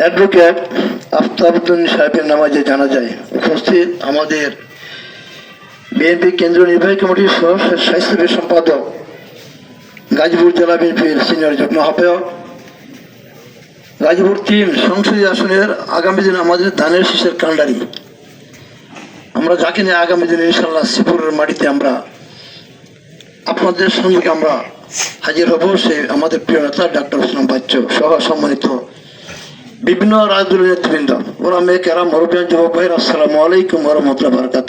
Advocate Aftabuddin সাহেবের নামাজে জানা যায় উপস্থিত আমাদের বিএনপি কেন্দ্রীয় নির্বাহী কমিটির সহ স্বাস্থ্য সম্পাদক গাজীপুর জেলা বিএনপির সিনিয়র যুগ্ম আহ্বায়ক। গাজীপুর তিন সংসদীয় আসনের আগামী দিনে আমাদের ধানের শীষের কাণ্ডারি। আমরা যাকে নিয়ে আগামী দিনে ইনশাল্লাহ শ্রীপুরের মাটিতে আমরা আপনাদের সঙ্গে আমরা হাজির হব, সে আমাদের প্রিয় নেতা ডাক্তার ইসলাম বাচ্চ সহ সম্মানিত বিভিন্ন রাজনৈতিক নেতৃবৃন্দ ওরা মেয়েকেরা মরবিয়ান যুবক ভাইয়ের, আসসালামু আলাইকুম রহমতুল্লাহ বারকাত।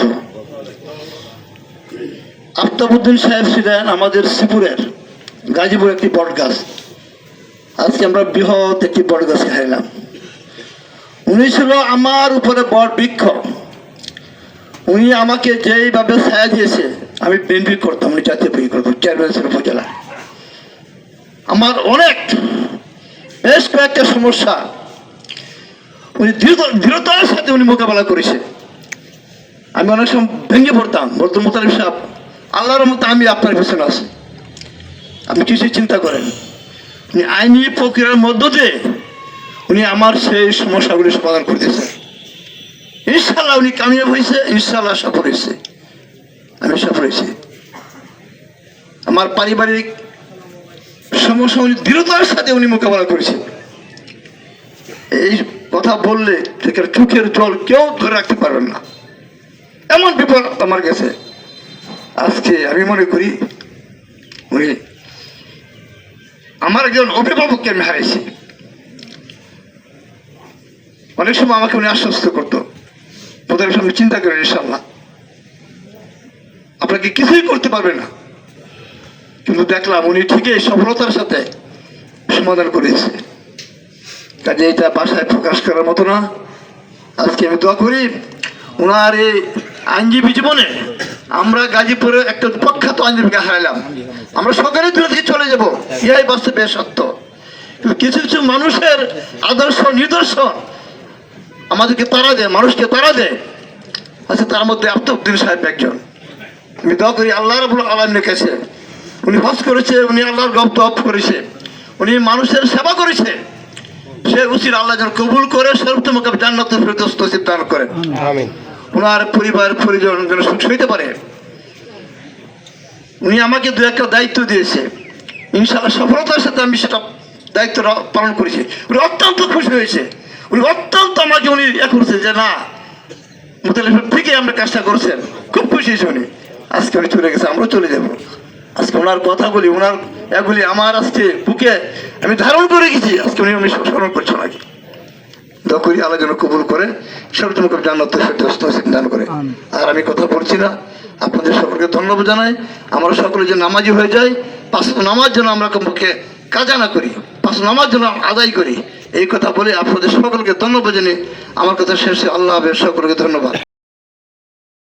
আফতাবুদ্দিন সাহেব ছিলেন আমাদের শ্রীপুরের গাজীপুর একটি বট গাছ। আজকে আমরা বৃহৎ একটি বট গাছ খাইলাম। উনি ছিল আমার উপরে বট বৃক্ষ। উনি আমাকে যেইভাবে ছায়া দিয়েছে, আমি বিএনপি করতাম, উনি জাতীয় বিএনপি করতাম, চেয়ারম্যান উপজেলা। আমার অনেক, বেশ কয়েকটা সমস্যা উনি দৃঢ়- দৃঢ়তার সাথে উনি মোকাবেলা করেছে। আমি অনেক সময় ভেঙে পড়তাম। বলতো মোতালিব সাহেব, আল্লাহর মতো আমি আপনার পেছনে আছি। আপনি কিছু চিন্তা করেন। উনি আইনি প্রক্রিয়ার মধ্য দিয়ে উনি আমার সেই সমস্যাগুলি সমাধান করতেছেন ইনশাল্লাহ উনি কামিয়াব হয়েছে ইনশাল্লাহ সফল হয়েছে। আমি সফল হয়েছি। আমার পারিবারিক সমস্যা উনি দৃঢ়তার সাথে উনি মোকাবেলা করেছে। এই কথা বললে সেখানে চোখের জল কেউ ধরে রাখতে পারবেন না। এমন বিপদ আমার গেছে আজকে আমি মনে করি, উনি আমার একজন অভিভাবককে আমি হারাইছি। অনেক সময় আমাকে উনি আশ্বস্ত করতো। ওদের সামনে চিন্তা করেন ইনশাল্লাহ আপনাকে কিছুই করতে পারবে না। কিন্তু দেখলাম উনি ঠিকই সফলতার সাথে সমাধান করেছে। কাজে এটা বাসায় প্রকাশ করার মতো না। আজকে আমি দোয়া করি ওনার এই আইনজীবী জীবনে আমরা গাজীপুরে একটা প্রখ্যাত আইনজীবীকে হারাইলাম। আমরা সকালে দূরে থেকে চলে যাব ইহাই বাস্তবে সত্য। কিছু কিছু মানুষের আদর্শ, নিদর্শন আমাদেরকে তারা দেয়, মানুষকে তারা দেয়। আচ্ছা তার মধ্যে আফতাবুদ্দিন সাহেব একজন। আমি দোয়া করি, আল্লাহ রাবুল আলমের কাছে। উনি হজ করেছে, উনি আল্লাহর গপ্ত করেছে। উনি মানুষের সেবা করেছে। সে উচিত আল্লাহ যেন কবুল করে সর্বোত্তম জান্নাত ফেরদৌস নসিব দান করেন আমিন। ওনার পরিবার পরিজন যেন সুখ সইতে পারে। উনি আমাকে দু একটা দায়িত্ব দিয়েছে। ইনশাআল্লাহ সফলতার সাথে আমি সেটা দায়িত্ব পালন করেছি। উনি অত্যন্ত খুশি হয়েছে। উনি অত্যন্ত আমাকে উনি এ করছে যে না মোতালিফ ঠিকই আমরা কাজটা করছেন। খুব খুশি হয়েছে উনি। আজকে উনি চলে গেছে আমরাও চলে যাব। আজকে ওনার কথাগুলি ওনার এগুলি আমার আজকে বুকে আমি ধারণ করে গেছি আজকে উনি আমি স্মরণ করছি নাকি করি আল্লাহ যেন কবুল করে সর্বোত্তম করে জান্নাত দান করে। আর আমি কথা বলছি না আপনাদের সকলকে ধন্যবাদ জানাই। আমরা সকলে যে নামাজি হয়ে যাই পাঁচ নামাজ যেন আমরা কমপক্ষে কাজা না করি পাঁচ নামাজ যেন আদায় করি। এই কথা বলে আপনাদের সকলকে ধন্যবাদ জানিয়ে আমার কথা শেষে আল্লাহ হাফেজ সকলকে ধন্যবাদ।